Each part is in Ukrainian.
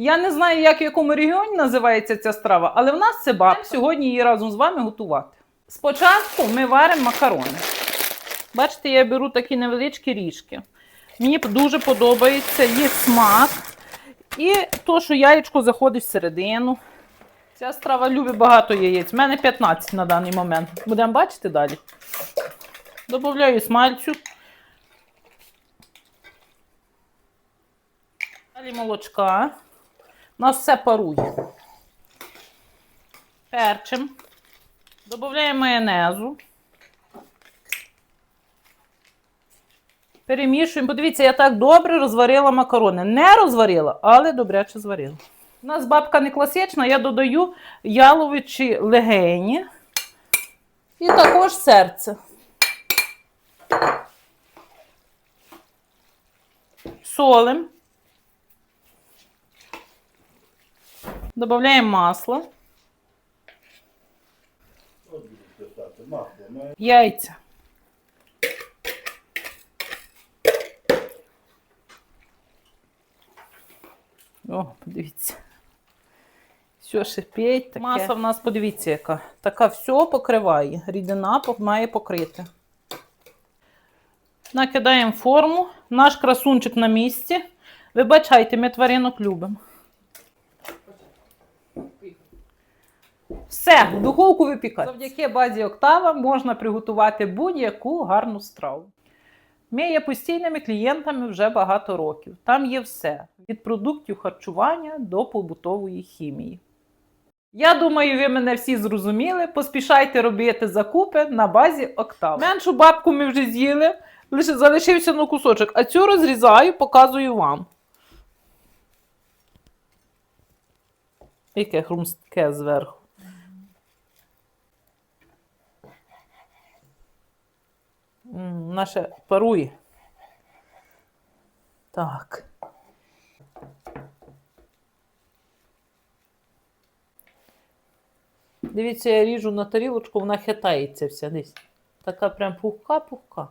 Я не знаю, як в якому регіоні називається ця страва, але в нас це баб. Сьогодні її разом з вами готувати. Спочатку ми варимо макарони. Бачите, я беру такі невеличкі ріжки. Мені дуже подобається їх смак. І то, що яєчко заходить всередину. Ця страва любить багато яєць. У мене 15 на даний момент. Будемо бачити далі. Добавляю смальцю. Далі молочка. У нас все парує. Перчим. Додаємо майонезу. Перемішуємо. Подивіться, я так добре розварила макарони. Не розварила, але добряче зварила. У нас бабка не класична, я додаю яловичі легені і також серце. Солим. Додаємо масло, яйця. О, подивіться. Все шипить. Таке. Маса в нас, подивіться, яка. Така все покриває. Рідина має покрити. Накидаємо форму. Наш красунчик на місці. Вибачайте, ми тваринок любимо. Все, в духовку випікати. Завдяки базі Октава можна приготувати будь-яку гарну страву. Ми є постійними клієнтами вже багато років. Там є все: від продуктів харчування до побутової хімії. Я думаю, ви мене всі зрозуміли. Поспішайте робити закупи на базі Октав. Меншу бабку ми вже з'їли, лише залишився на кусочок, а цю розрізаю, показую вам. Яке хрумстке зверху. Наше парує. Так. Дивіться, я ріжу на тарілочку, вона хитається вся десь. Така прям пухка-пухка.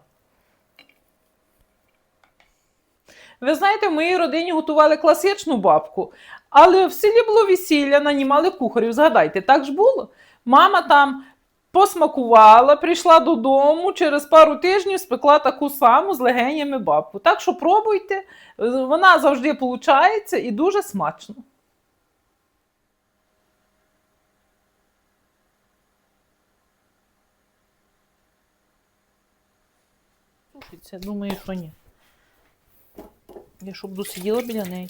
Ви знаєте, в моїй родині готували класичну бабку, але в селі було весілля, нанімали кухарів. Згадайте, так ж було. Мама там посмакувала, прийшла додому, через пару тижнів спекла таку саму з легенями бабку. Так що пробуйте, вона завжди виходить і дуже смачно. Думаю, що ні. Я щоб досиділа біля неї.